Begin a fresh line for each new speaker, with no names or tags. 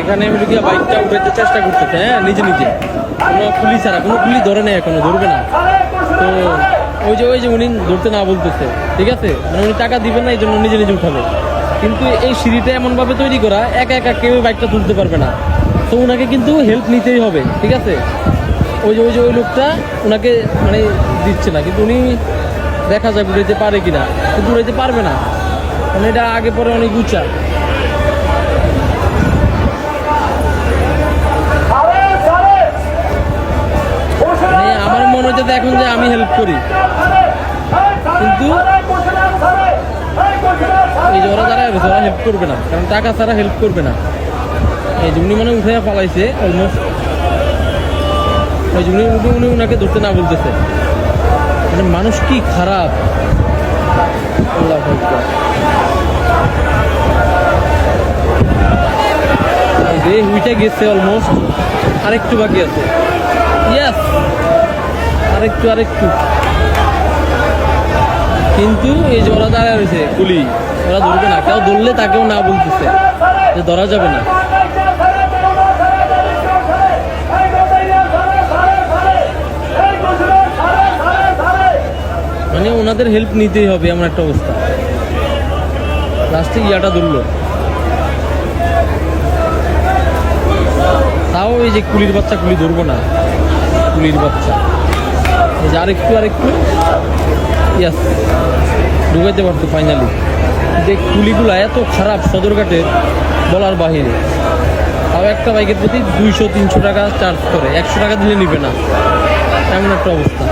ওখানে হলো গিয়ে বাইকটা উঠাতে চেষ্টা করতেছে হ্যাঁ নিজে নিজে। কোনো পুলিশ ছাড়া, কোনো পুলিশ ধরে নেই এখনও, ধরবে না। তো ওই যে ওই যে উনি ধরতে না বলতেছে, ঠিক আছে? মানে উনি টাকা দিবেন না, এই জন্য নিজে নিজে উঠাবে। কিন্তু এই সিঁড়িটা এমনভাবে তৈরি করা, একা একা কেউ বাইকটা তুলতে পারবে না। তো ওনাকে কিন্তু হেল্প নিতেই হবে, ঠিক আছে? ওই যে ওই যে, ওই লোকটা ওনাকে মানে দিচ্ছে না, কিন্তু উনি দেখা যায় উড়াইতে পারে কিনা। কিন্তু উড়াইতে পারবে না। মানে এটা আগে পরে অনেক উঁচা। মনে এখন যে আমি হেল্প করি। কিন্তু এই যে ওরা যারা ওরা হেল্প করবে না। কারণ টাকা ছাড়া হেল্প করবে না। এই উনি মানে উঠে পালাইছে অলমোস্ট ওই উনি উনি উনি ওনাকে ধরতে না বলতেছে। মানে মানুষ কি খারাপ? আল্লাহ যে উইটা গেছে অলমোস্ট আরেকটু বাকি আছে। ইয়াস আরেকটু আরেকটু। কিন্তু এই যে ওরা দাঁড়ায় রয়েছে কুলি। ওরা ধরবে না। কেউ ধরলে তাকেও না বলতেছে যে ধরা যাবে না। মানে ওনাদের হেল্প নিতেই হবে এমন একটা অবস্থা। লাস্টে ইয়াটা ধরলো। তাও এই যে কুলির বাচ্চা কুলি ধরবো না। কুলির বাচ্চা। এই একটু আরেকটু আরেকটু। ইয়াস ঢুকাইতে পারতো ফাইনালি যে কুলিগুলো এত খারাপ সদরঘাটের বলার বাহিরে। তাও একটা বাইকের প্রতি দুইশো, তিনশো টাকা চার্জ করে। একশো টাকা দিলে নিবে না। এমন একটা অবস্থা।